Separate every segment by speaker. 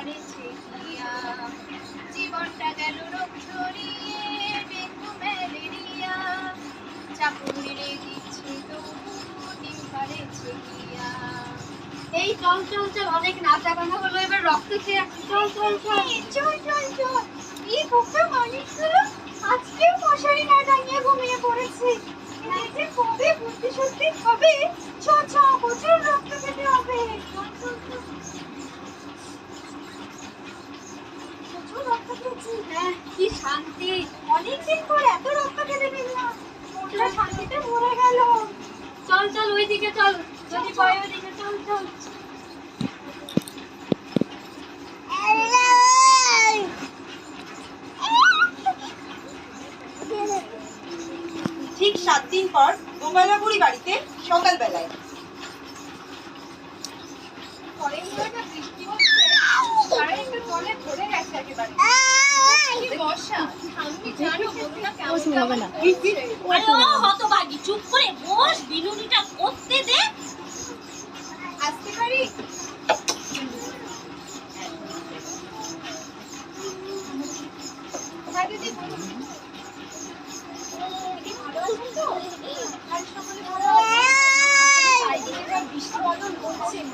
Speaker 1: এই চল চল চল, অনেক নাচা গানা হলো, এবার রক্ত খেয়ে। চল চল চল।
Speaker 2: চল চল চল। এই বোকা মানুষগুলো আজকেও মশারি না টাঙিয়ে ঘুমিয়ে পড়েছে। কবে বুদ্ধি শুদ্ধি হবে, ছ ছ বছর রক্ত খেতে হবে চল চল চল প্রচুর রক্ত খেয়েছি
Speaker 1: হ্যাঁ কি শান্তি
Speaker 2: অনেকদিন পর এত রক্ত খেতে পেলাম মনটা শান্তিতে ভরে গেল
Speaker 1: চল চল যদি পরে ওইদিকে চল চল।
Speaker 3: ঠিক সাত দিন পর গোপালাপুরি বাড়িতে সকালবেলায়।
Speaker 2: বৃষ্টি হচ্ছে। জলে ভরে গেছে একেবারে। বর্ষা।
Speaker 4: ও হতভাগী চুপ করে বস বিনুনিটা করতে দে।
Speaker 2: আসতে পারি? দিদি বলুন। দিদি ভালো আছেন তো? আর সকলে ভালো আছেন? চারিদিকে যা বৃষ্টি বাদল হচ্ছে,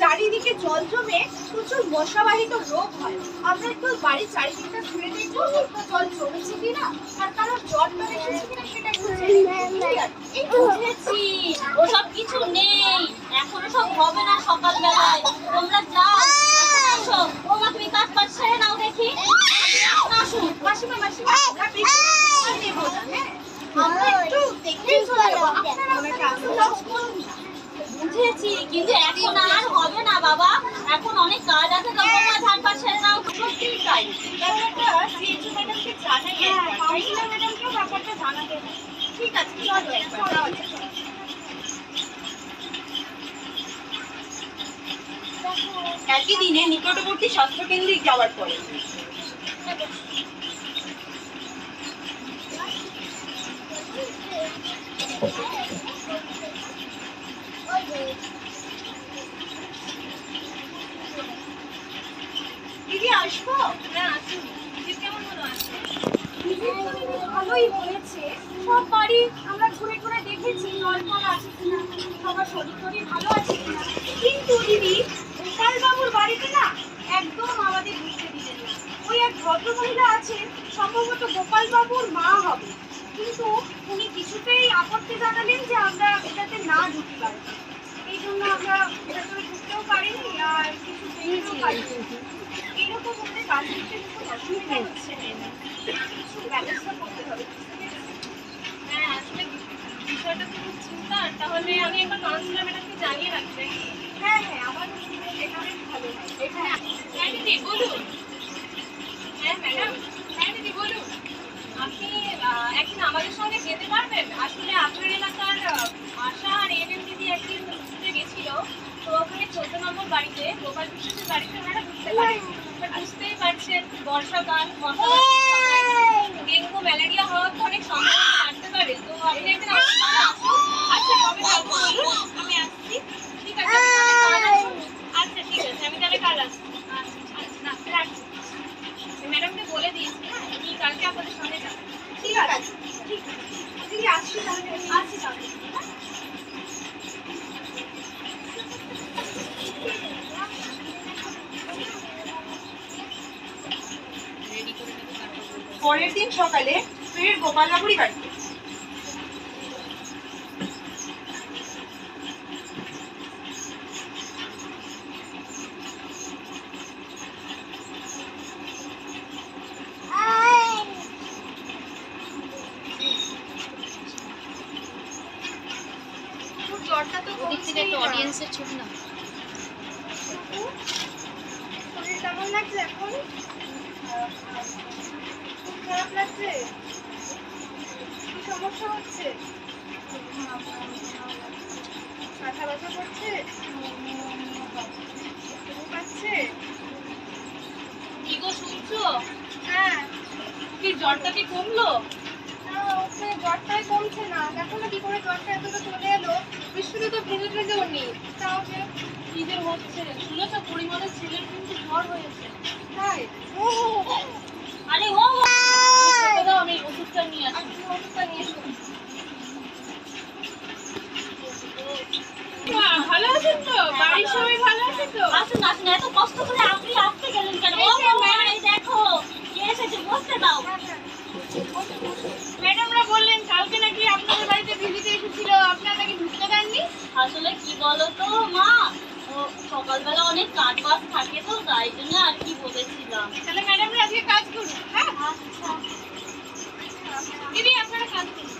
Speaker 2: চারিদিকে জল জমে প্রচুর মশাবাহিত রোগ হয়। আমরা একটু বাড়ির চারিদিকটা ঘুরে দেখব জল জমেছে কিনা, আর কারোর জলটা এসেছে কিনা সেটা
Speaker 4: বুঝেছি ওসব কিছু নেই, এখনও সব হবে না সকালবেলায়। তোমরা এখন আসো বৌমা তুমি কাজ বাজ সেরে নাও দেখি এখন আসো
Speaker 2: মাসিমা মাসিমা আমরা বেশি সময় নেব না, হ্যাঁ? আমরা একটু দেখেই চলে যাব আপনারা আমাকে আসতে লঞ্চ করুন না।
Speaker 4: বুঝেছি কিন্তু এখন আর হবে না বাবা। এখন অনেক কাজ আছে, তো বৌমা ধান পাট নাও
Speaker 2: জানাতে ঠিক।
Speaker 3: একই দিনে নিকটবর্তী স্বাস্থ্যকেন্দ্রে যাওয়ার পরে।
Speaker 2: দিদি আসব? আসুন। কেমন হলো আসবে দিদির ভালোই হয়েছে। সব বাড়ি আমরা ঘুরে ঘুরে দেখেছি জল ফল আছে কিনা সবার শরীর টরীর ভালো আছে কিনা। কিন্তু দিদি গোপাল বাবুর বাড়িতে না একদম আমাদের ঢুকতে দিলেন না। ওই এক ভদ্রমহিলা আছেন সম্ভবত গোপাল বাবুর মা হবে। কিন্তু উনি কিছুতেই আপত্তি জানালেন যে আমরা এটাতে না ঢুকতে পারি এই জন্য আমরা ভেতরে ঢুকতেও পারিনি আর কিছু পারিনি।
Speaker 5: হ্যাঁ তাহলে আমি একবার কাউন্সিলর ম্যাডামকে জানিয়ে রাখতে
Speaker 2: হ্যাঁ হ্যাঁ আমার ভালো হয়।
Speaker 5: হ্যাঁ হ্যাঁ বলুন। হ্যাঁ ম্যাডাম হ্যাঁ বলুন। আপনি একদিন আমাদের সঙ্গে যেতে পারবেন? আসলে আপনার এলাকার আহ, আশা আর এনএম দিদি একদিন ঘুরতে গেছিল তো ওখানে চোদ্দ নম্বর বাড়িতে গোপাল বিশ্বাসের বাড়িতে ওনারা ঘুরতে পারেন এবার বুঝতেই পারছেন বর্ষাকাল মশাবাহিত সময় ডেঙ্গু ম্যালেরিয়া হওয়ার তো অনেক সম্ভাবনা থাকতে পারে তো আপনি একদিন আমার সঙ্গে আসুন আচ্ছা কবে যাব বলুন আমি আসছি ঠিক আছে আপনি তাহলে কাল আসুন আচ্ছা ঠিক আছে আমি তাহলে কাল আসছি আচ্ছা আচ্ছা না রাখছি ম্যাডামকে বলে দিয়েছি হ্যাঁ উনি কালকে আপনাদের সঙ্গে যাবেন
Speaker 2: ঠিক আছে ঠিক আছে দিদি আসছি তাহলে আসছি তাহলে
Speaker 3: পরের দিন সকালে ফের গোপালাপুরি বাড়িতে
Speaker 2: জ্বরটা তো না।
Speaker 1: অডিয়েন্সের ছবি না?
Speaker 2: শরীর কেমন লাগছে এখন? খারাপ লাগছে? কি সমস্যা হচ্ছে? মাথা ব্যথা করছে? পাচ্ছে?
Speaker 4: কি গো শুনছো?
Speaker 2: হ্যাঁ।
Speaker 4: কি জ্বরটা কি কমলো?
Speaker 2: জ্বরটাই কমছে না। দেখো না কি করে জ্বরটা এতটা চলে এলো। বৃষ্টিতে তো ভেজে ভেজেও নি তাও যে
Speaker 4: কি যে হচ্ছে? শুনেছো পরিমলের ছেলের কিন্তু জ্বর হয়েছে
Speaker 2: তাই
Speaker 4: আরে ও খেতে দাও আমি ওষুধটা নিয়ে আসি
Speaker 2: আপনি ওষুধটা নিয়ে এসো
Speaker 5: ভালো আছেন তো? বাড়ির সবাই ভালো আছে তো?
Speaker 4: আসুন আসুন এত কষ্ট করে আপনি আসতে গেলেন কেন? ও এই দেখো কে এসেছে? বসতে দাও।
Speaker 5: ম্যাডামরা বললেন কালকে নাকি আপনাদের বাড়িতে ভিজিটে এসেছিল আপনারা নাকি ঢুকতে দেননি?
Speaker 4: আসলে কি বলো তো মা? ও সকালবেলা অনেক কাজ বাজ থাকে তো তাই জন্য আর কি বলেছিলাম।
Speaker 5: তাহলে ম্যাডামরা আজকে কাজ করুন হ্যাঁ? দিদি আপনারা কাজ করুন।